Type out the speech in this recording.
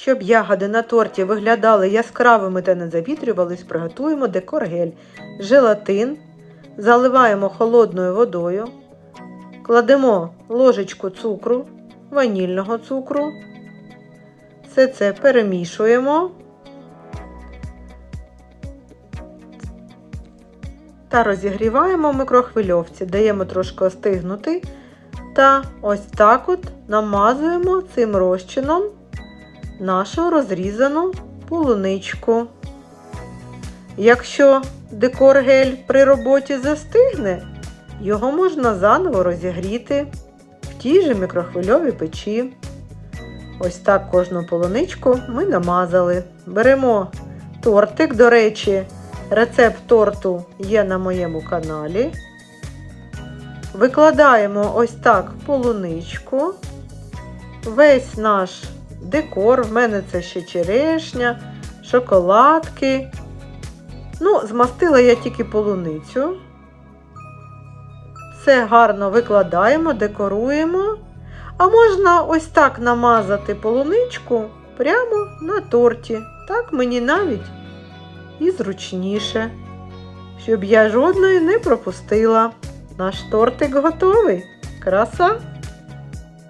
Щоб ягоди на торті виглядали яскравими та не завітрювались, приготуємо декор-гель. Желатин. Заливаємо холодною водою, кладемо ложечку цукру, ванільного цукру. Все це перемішуємо. Та розігріваємо в микрохвильовці, даємо трошки остигнути. Та ось так от намазуємо цим розчином нашу розрізану полуничку. Якщо декор-гель при роботі застигне, його можна заново розігріти в тій же мікрохвильовій печі. Ось так кожну полуничку ми намазали. Беремо тортик, до речі, рецепт торту є на моєму каналі. Викладаємо ось так полуничку. Весь наш декор, в мене це ще черешня, шоколадки. Ну, змастила я тільки полуницю. Все гарно викладаємо, декоруємо. А можна ось так намазати полуничку прямо на торті. Так мені навіть і зручніше, щоб я жодної не пропустила. Наш тортик готовий. Краса!